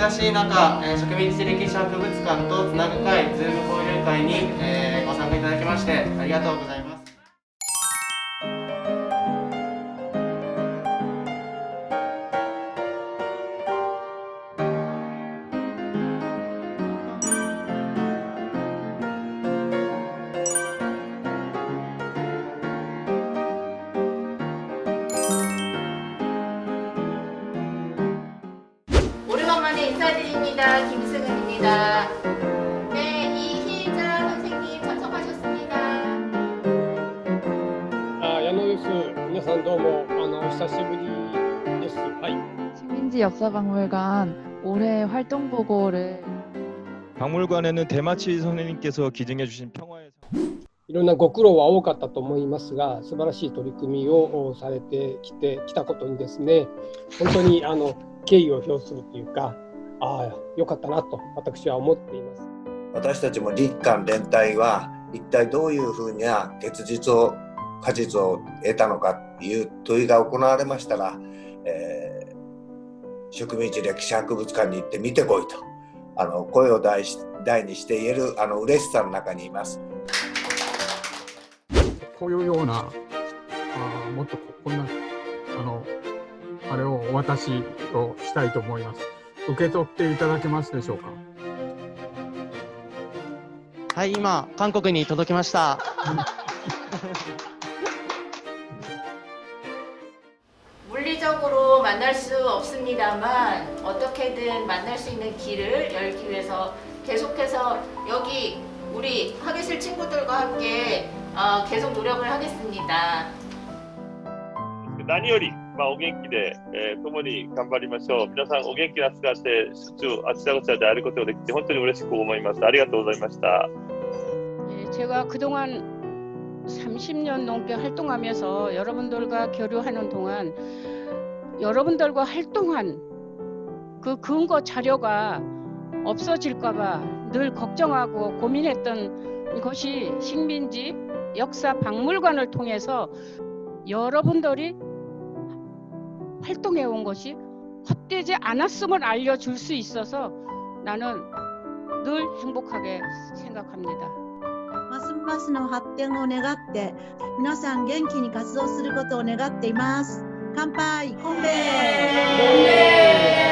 忙しい中、えー植民地歴史博物館とつなぐ会、ズーム交流会に、えーご参加いただきましてありがとうございます。 오래간만에 인사드립니다. 김승은입니다. 네, 이희자 선생님 참석하셨습니다. あ矢野です。皆さんどうもあのお久しぶりです。はい。 식민지 역사박물관 올해 활동 보고를 박물관에는 대마치 선생님께서 기증해 주신 평화의 상- いろんなご苦労は多かったと思いますが、素晴らしい取り組みをされてきてきたことにですね、本当にあの敬意を表するというか、ああ良かったなと私は思っています。私たちも日韓連帯は一体どういうふうな結実を果実を得たのかっていう問いが行われましたら、えー植民地歴史博物館に行って見てこいとあの声を大し大にして言えるあの嬉しさの中にいます。こういうような、あーもっとここんな、あの、あれをお渡しをしたいと思います。受け取っていただけますでしょうか。はい、今、韓国に届きました。 물리적으로 만날 수 없습니다만 어떻게든 만날 수 있는 길을 열기 위해서 계속해서 여기 우리 학예실 친구들과 함께 어, 계속 노력을 하겠습니다. 何より、まあ、お元気で、えー共に頑張りましょう。皆さん、お元気な姿で、しょっちゅうあちらこちらで会えることができて、本当に嬉しく思います。ありがとうございました。 예, 제가 그동안 30년 넘게 활동하면서 여러분들과 교류하는 동안 여러분들과 활동한 그 근거 자료가 없어질까봐 늘 걱정하고 고민했던 것이 식민지 역사 박물관을 통해서 여러분들이 활동해 온 것이 헛되지 않았음을 알려줄 수 있어서 나는 늘 행복하게 생각합니다. ますますの発展を願って皆さん元気に活動することを願っています乾杯コンペ